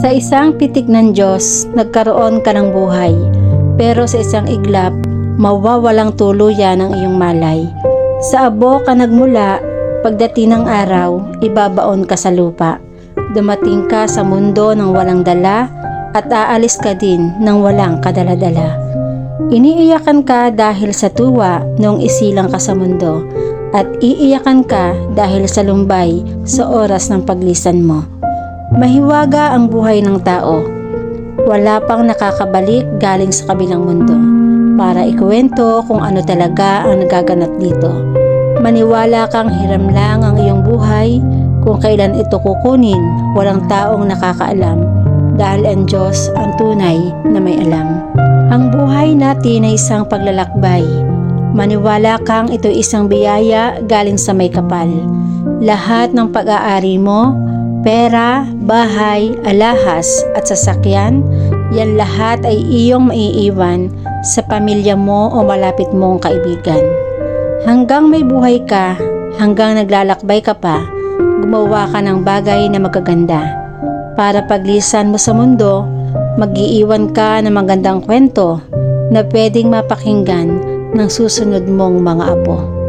Sa isang pitik ng Diyos, nagkaroon ka ng buhay. Pero sa isang iglap, mawawalang tuluyan ang iyong malay. Sa abo ka nagmula, pagdating ng araw, ibabaon ka sa lupa. Dumating ka sa mundo ng walang dala at aalis ka din ng walang kadaladala. Iniiyakan ka dahil sa tuwa noong isilang ka sa mundo at iiyakan ka dahil sa lumbay sa oras ng paglisan mo. Mahiwaga ang buhay ng tao. Wala pang nakakabalik galing sa kabilang mundo para ikuwento kung ano talaga ang nagaganap dito. Maniwala kang hiram lang ang iyong buhay kung kailan ito kukunin, walang taong nakakaalam dahil ang Diyos ang tunay na may alam. Ang buhay natin ay isang paglalakbay. Maniwala kang ito isang biyaya galing sa may kapal. Lahat ng pag-aari mo, pera, bahay, alahas at sasakyan, yan lahat ay iyong maiiwan sa pamilya mo o malapit mong kaibigan. Hanggang may buhay ka, hanggang naglalakbay ka pa, gumawa ka ng bagay na magaganda. Para paglisan mo sa mundo, mag-iiwan ka ng magandang kwento na pwedeng mapakinggan ng susunod mong mga apo.